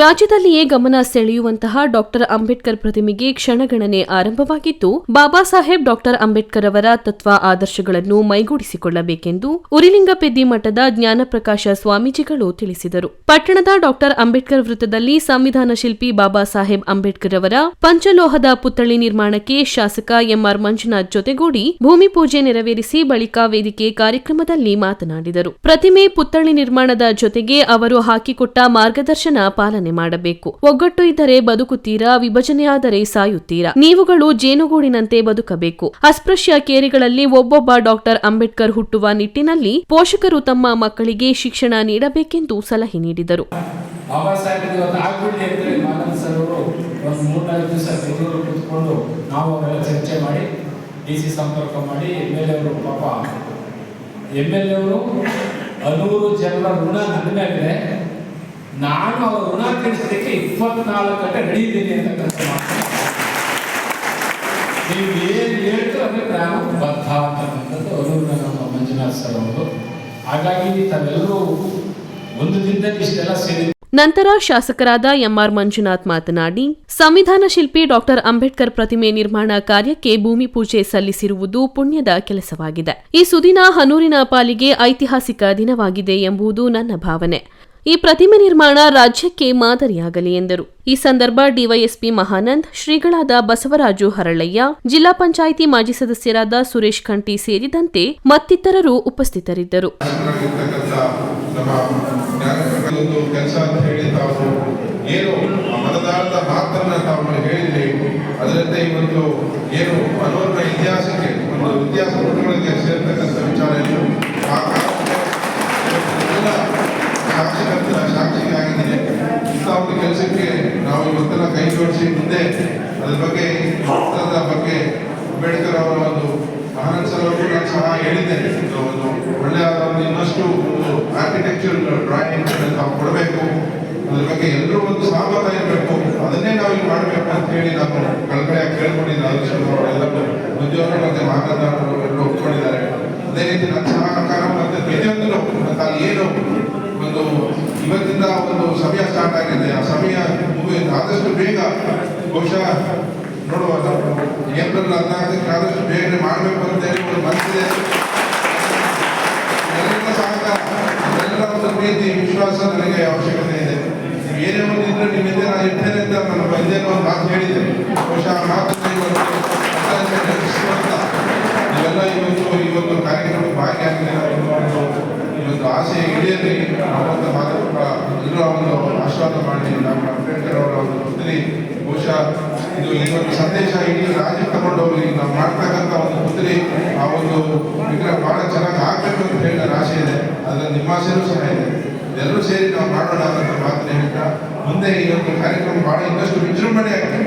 ರಾಜ್ಯದಲ್ಲಿಯೇ ಗಮನ ಸೆಳೆಯುವಂತಹ ಡಾಕ್ಟರ್ ಅಂಬೇಡ್ಕರ್ ಪ್ರತಿಮೆಗೆ ಕ್ಷಣಗಣನೆ ಆರಂಭವಾಗಿದ್ದು, ಬಾಬಾ ಸಾಹೇಬ್ ಡಾಕ್ಟರ್ ಅಂಬೇಡ್ಕರ್ ಅವರ ತತ್ವ ಆದರ್ಶಗಳನ್ನು ಮೈಗೂಡಿಸಿಕೊಳ್ಳಬೇಕೆಂದು ಉರಿಲಿಂಗಪೆದ್ದಿ ಮಠದ ಜ್ಞಾನಪ್ರಕಾಶ ಸ್ವಾಮೀಜಿಗಳು ತಿಳಿಸಿದರು. ಪಟ್ಟಣದ ಡಾಕ್ಟರ್ ಅಂಬೇಡ್ಕರ್ ವೃತ್ತದಲ್ಲಿ ಸಂವಿಧಾನ ಶಿಲ್ಪಿ ಬಾಬಾ ಸಾಹೇಬ್ ಅಂಬೇಡ್ಕರ್ ಅವರ ಪಂಚಲೋಹದ ಪುತ್ಥಳಿ ನಿರ್ಮಾಣಕ್ಕೆ ಶಾಸಕ ಎಂಆರ್ ಮಂಜುನಾಥ್ ಜೊತೆಗೂಡಿ ಭೂಮಿ ಪೂಜೆ ನೆರವೇರಿಸಿ ಬಳಿಕ ವೇದಿಕೆ ಕಾರ್ಯಕ್ರಮದಲ್ಲಿ ಮಾತನಾಡಿದರು. ಪ್ರತಿಮೆ ಪುತ್ಥಳಿ ನಿರ್ಮಾಣದ ಜೊತೆಗೆ ಅವರು ಹಾಕಿಕೊಟ್ಟ ಮಾರ್ಗದರ್ಶನ ಪಾಲನೆ ಮಾಡಬೇಕು. ಒಗ್ಗಟ್ಟು ಇದ್ದರೆ ಬದುಕುತ್ತೀರಾ? ವಿಭಜನೆಯಾದರೆ ಸಾಯುತ್ತೀರಾ? ನೀವುಗಳು ಜೇನುಗೂಡಿನಂತೆ ಬದುಕಬೇಕು. ಅಸ್ಪೃಶ್ಯ ಕೇರಿಗಳಲ್ಲಿ ಒಬ್ಬೊಬ್ಬ ಡಾಕ್ಟರ್ ಅಂಬೇಡ್ಕರ್ ಹುಟ್ಟುವ ನಿಟ್ಟಿನಲ್ಲಿ ಪೋಷಕರು ತಮ್ಮ ಮಕ್ಕಳಿಗೆ ಶಿಕ್ಷಣ ನೀಡಬೇಕೆಂದು ಸಲಹೆ ನೀಡಿದರು. ಎಂ ಎಲ್ ಎ ಅವರು ಜನರ ಋಣ ನನ್ನ ಮೇಲಿದೆ. ನಾನು ಅವ್ರ ಋಣ ತೀರಿಸಲಿಕ್ಕೆ ಇಪ್ಪತ್ನಾಲ್ಕು ಗಂಟೆ ನಡೀತೀನಿ ಅಂತಕ್ಕಂಥ ಮಾತು ನೀವು ಏನು ಹೇಳ್ತು ಅಂದರೆ ನಾನು ಬದ್ಧ ಅಂತಕ್ಕಂಥದ್ದು ಅವರು ನಮ್ಮ ಮಂಜುನಾಥ್ ಸರ್ ಅವರು. ಹಾಗಾಗಿ ತಾವೆಲ್ಲರೂ ಒಂದು ದಿನದಲ್ಲಿ ಇಷ್ಟೆಲ್ಲ ಸೇರಿ ನಂತರ ಶಾಸಕರಾದ ಎಂಆರ್ ಮಂಜುನಾಥ್ ಮಾತನಾಡಿ, ಸಂವಿಧಾನ ಶಿಲ್ಪಿ ಡಾಕ್ಟರ್ ಅಂಬೇಡ್ಕರ್ ಪ್ರತಿಮೆ ನಿರ್ಮಾಣ ಕಾರ್ಯಕ್ಕೆ ಭೂಮಿ ಪೂಜೆ ಸಲ್ಲಿಸಿರುವುದು ಪುಣ್ಯದ ಕೆಲಸವಾಗಿದೆ. ಈ ಸುದಿನ ಹನೂರಿನ ಪಾಲಿಗೆ ಐತಿಹಾಸಿಕ ದಿನವಾಗಿದೆ ಎಂಬುದು ನನ್ನ ಭಾವನೆ. ಈ ಪ್ರತಿಮೆ ನಿರ್ಮಾಣ ರಾಜ್ಯಕ್ಕೆ ಮಾದರಿಯಾಗಲಿ ಎಂದರು. ಈ ಸಂದರ್ಭ ಡಿವೈಎಸ್ಪಿ ಮಹಾನಂದ್, ಶ್ರೀಗಳಾದ ಬಸವರಾಜು ಹರಳಯ್ಯ, ಜಿಲ್ಲಾ ಪಂಚಾಯಿತಿ ಮಾಜಿ ಸದಸ್ಯರಾದ ಸುರೇಶ್ ಖಂಟಿ ಸೇರಿದಂತೆ ಮತ್ತಿತರರು ಉಪಸ್ಥಿತರಿದ್ದರು. ಏನು ಅದ್ರ ಬಗ್ಗೆ ಅದರ ಬಗ್ಗೆ ಅಂಬೇಡ್ಕರ್ ಅವರ ಒಂದು ಆನಂದ್ ಸರ್ ಅವರು ನಾನು ಸಹ ಹೇಳಿದ್ದೇನೆ ಒಂದು ಒಳ್ಳೆಯ ಒಂದು ಇನ್ನಷ್ಟು ಒಂದು ಆರ್ಕಿಟೆಕ್ಚರ್ ಡ್ರಾಯಿಂಗ್ ನಾವು ಕೊಡಬೇಕು. ಅದ್ರ ಬಗ್ಗೆ ಎಲ್ಲರೂ ಒಂದು ಸಹಮತ ಇರಬೇಕು. ಅದನ್ನೇ ನಾವು ಇಲ್ಲಿ ಮಾಡಬೇಕು ಅಂತ ಹೇಳಿ ನಾವು ಕಳಕಳಿಯಾಗಿ ಕೇಳ್ಕೊಂಡಿದ್ದೆ ಆದರ್ಶ ಎಲ್ಲರೂ ಉದ್ಯೋಗ ಮತ್ತೆ ಎಲ್ಲರೂ ಒಪ್ಕೊಂಡಿದ್ದಾರೆ. ಅದೇ ರೀತಿ ನನ್ನ ಸಹಕಾರ ಮತ್ತೆ ಪ್ರತಿಯೊಂದನ್ನು ಮತ್ತೆ ಅಲ್ಲಿ ಏನು ಒಂದು ಇವತ್ತಿಂದ ಒಂದು ಸಮಯ ಸ್ಟಾರ್ಟ್ ಆಗಿದೆ. ಆ ಸಮಯ ಆದಷ್ಟು ಬೇಗ ಬಹುಶಃ ನೋಡುವ ನಾವು ಏಪ್ರಿಲ್ ಹದಿನಾಲ್ಕಕ್ಕೆ ಆದಷ್ಟು ಬೇಗನೆ ಮಾಡಬೇಕು ಅಂತ ಹೇಳಿ ಒಂದು ಮನಸ್ಸಿದೆ ಎಲ್ಲರ ಸಹಕಾರ. ಎಲ್ಲರ ಒಂದು ಪ್ರೀತಿ, ವಿಶ್ವಾಸ ನನಗೆ ಅವಶ್ಯಕತೆ ಇದೆ. ನೀವು ಏನೇ ಒಂದು ಇದ್ರೆ ನಿಮ್ಮಿಂದ ನಾನು ಇರ್ತೇನೆ ಅಂತ ನಾನು ಬಂದೇನೋ ಒಂದು ಮಾತು ಹೇಳಿದೆ. ಬಹುಶಃ ಆ ಮಾತನ್ನು ಇವತ್ತು ನೆನಪಿಸುವಂತ ಇವತ್ತು ಈ ಒಂದು ಕಾರ್ಯಕ್ರಮಕ್ಕೆ ಈ ಒಂದು ಆಸೆ ಈಡೇರಿ ನಾವಂತ ಮಾತು ಎಲ್ಲರೂ ಒಂದು ಆಶೀರ್ವಾದ ಮಾಡಿ ನಮ್ಮ ಅಂಬೇಡ್ಕರ್ ಅವರ ಒಂದು ಪುತ್ರಿ ಬಹುಶಃ ಇದು ಈ ಒಂದು ಸಂದೇಶ ಇಡೀ ರಾಜ್ಯ ತಗೊಂಡು ಹೋಗಲಿ ನಾವು ಮಾಡ್ತಕ್ಕಂಥ ಒಂದು ಪುತ್ರಿ ಆ ಒಂದು ವಿಗ್ರಹ ಬಹಳ ಚೆನ್ನಾಗಿ ಆಗಬೇಕು ಅಂತ ಹೇಳಿ ನನ್ನ ಇದೆ. ಅದರ ನಿಮ್ಮ ಆಸೆನೂ ಸಹ ಇದೆ. ಎಲ್ಲರೂ ಸೇರಿ ನಾವು ಮಾಡೋಣ ಅಂತ ಮಾತನ್ನ ಹೇಳ್ತಾ, ಮುಂದೆ ಈ ಒಂದು ಕಾರ್ಯಕ್ರಮ ಬಹಳ ಇನ್ನಷ್ಟು ವಿಜೃಂಭಣೆ ಆಗ್ತದೆ